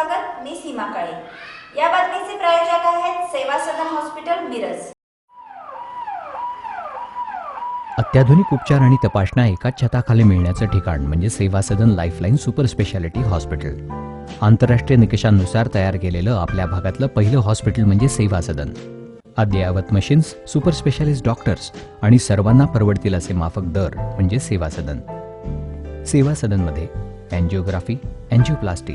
स्वागत मी सीमा काळे. या बातमीचे प्रायोजक आहेत सेवा सदन हॉस्पिटल मिरज. अत्याधुनिक उपचार आणि तपासण्या एकाच छताखाली मिळण्याचं ठिकाण म्हणजे Seva Sadan lifeline super speciality hospital. आंतरराष्ट्रीय निकषांनुसार तयार केलेलं आपल्या भागातलं पहिलं हॉस्पिटल म्हणजे सेवा सदन. अद्ययावत मशीन्स सुपर स्पेशालिस्ट डॉक्टर्स आणि सर्वांना परवडतील असे माफक दर म्हणजे सेवा सदन. सेवा सदनमध्ये अँजिओग्राफी अँजिओप्लास्टी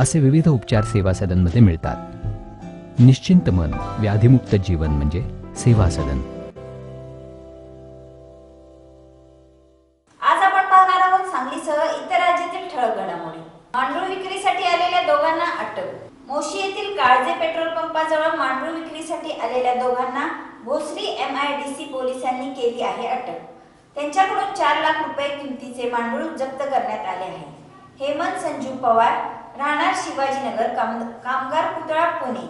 असे विविध उपचार सेवा सदनमध्ये मिळतात. निश्चिंत मन व्याधिमुक्त जीवन म्हणजे सेवा सदन. आज आपण पाहणार आहोत सांगलीसह इतर राज्यातील ठळक घडामोडी. मांडूळ विक्रीसाठी आलेल्या दोघांना अटक. मोशी येथील काळजे पेट्रोल पंपाजवळ मांडूळ विक्रीसाठी आलेल्या दोघांना भोसरी एमआयडीसी पोलिसांनी केली आहे अटक. त्यांच्याकडून चार लाख रुपये किमतीचे मांडूळ जप्त करण्यात आले आहे. हेमंत संजू पवार राहणार शिवाजीनगर काम कामगार पुतळा पुणे.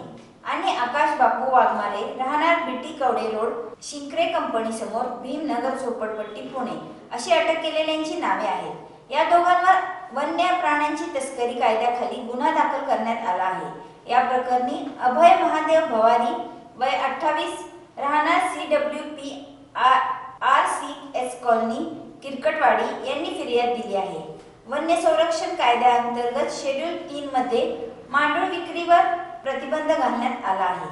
आणि आकाश बापू वाघमारे राहणार BT Kawade road Shinkare company समोर भीमनगर झोपडपट्टी पुणे अशी अटक केलेल्यांची नावे आहेत. या दोघांवर वन्य प्राण्यांची तस्करी कायद्याखाली गुन्हा दाखल करण्यात आला आहे. या प्रकरणी अभय महादेव भवानी वय अठ्ठावीस राहणार C W P R R C S colony Kirkatwadi यांनी फिर्याद दिली आहे. वन्य संरक्षण कायद्याअंतर्गत शेड्यूल तीन मध्ये मांडूळ विक्रीवर प्रतिबंध घालण्यात आला आहे.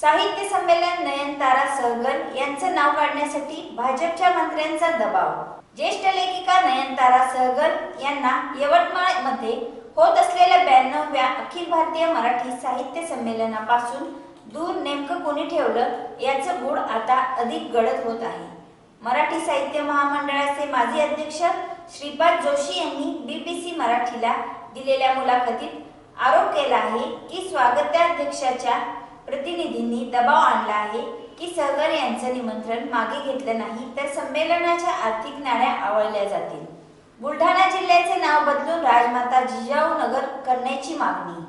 साहित्य संमेलन नयनतारा सहगल यांचं नाव काढण्यासाठी भाजपच्या मंत्र्यांचा दबाव. ज्येष्ठ लेखिका नयनतारा सहगल यांना यवतमाळमध्ये होत असलेल्या ब्याण्णव्या अखिल भारतीय मराठी साहित्य संमेलनापासून दूर नेमकं कोणी ठेवलं याचं गुढ आता अधिक गडद होत आहे. मराठी साहित्य महामंडळाचे माजी अध्यक्ष श्रीपाद जोशी यांनी बीबीसी मराठीला दिलेल्या मुलाखतीत आरोप केला आहे की स्वागताध्यक्षाच्या प्रतिनिधींनी दबाव आणला आहे की सहगर यांचं निमंत्रण मागे घेतलं नाही तर संमेलनाच्या आर्थिक नाण्या आवळल्या जातील. बुलढाणा जिल्ह्याचे नाव बदलून राजमाता जिजाऊ नगर करण्याची मागणी.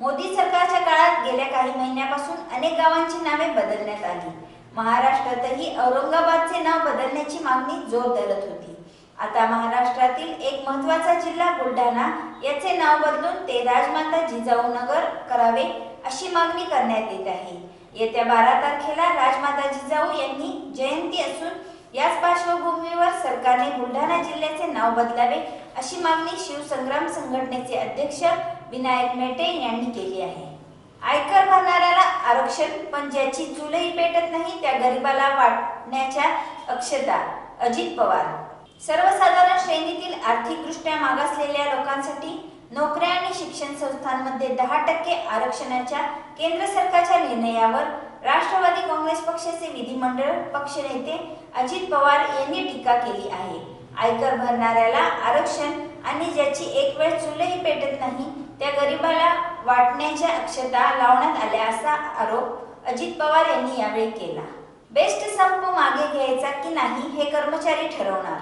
मोदी सरकारच्या काळात गेल्या काही महिन्यापासून अनेक गावांची नावे बदलण्यात आली. महाराष्ट्रातही औरंगाबादचे नाव बदलण्याची मागणी जोर धरत होती. आता महाराष्ट्रातील एक महत्त्वाचा जिल्हा बुलढाणा याचे नाव बदलून ते राजमाता जिजाऊ नगर करावे अशी मागणी करण्यात येत आहे. येत्या बारा तारखेला राजमाता जिजाऊ यांनी जयंती असून याच पार्श्वभूमीवर सरकारने बुलढाणा जिल्ह्याचे नाव बदलावे अशी मागणी शिवसंग्राम संघटनेचे अध्यक्ष विनायक मेटे यांनी केली आहे. आयकर भरणाऱ्याला आरक्षण पण ज्याची चुलही पेटत नाही त्या गरिबाला वाटण्याच्या अक्षता अजित पवार सर्वसाधारण श्रेणीतील आर्थिकदृष्ट्या मागासलेल्या लोकांसाठी नोकऱ्या आणि शिक्षण संस्थांमध्ये दहा टक्के आरक्षणाच्या केंद्र सरकारच्या निर्णयावर राष्ट्रवादी काँग्रेस पक्षाचे विधिमंडळ पक्षनेते अजित पवार यांनी टीका केली आहे. आयकर भरणाऱ्याला आरक्षण आणि ज्याची एक वेळ चुलही पेटत नाही त्या गरिबाला वाटण्याच्या अक्षता लावण्यात आल्या असा आरोप अजित पवार यांनी यावेळी केला. बेस्ट संप मागे घ्यायचा की नाही हे कर्मचारी ठरवणार.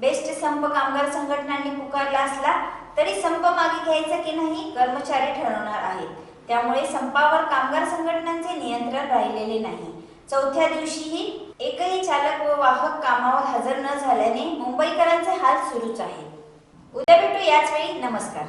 बेस्ट संप कामगार संघटनांनी पुकारला असला तरी संप मागे घ्यायचा की नाही कर्मचारी ठरवणार आहेत. त्यामुळे संपावर कामगार संघटनांचे नियंत्रण राहिलेले नाही. चौथ्या दिवशीही एकही चालक व वाहक कामावर हजर न झाल्याने मुंबईकरांचे हाल सुरूच आहेत. उद्या भेटू याच वेळी नमस्कार.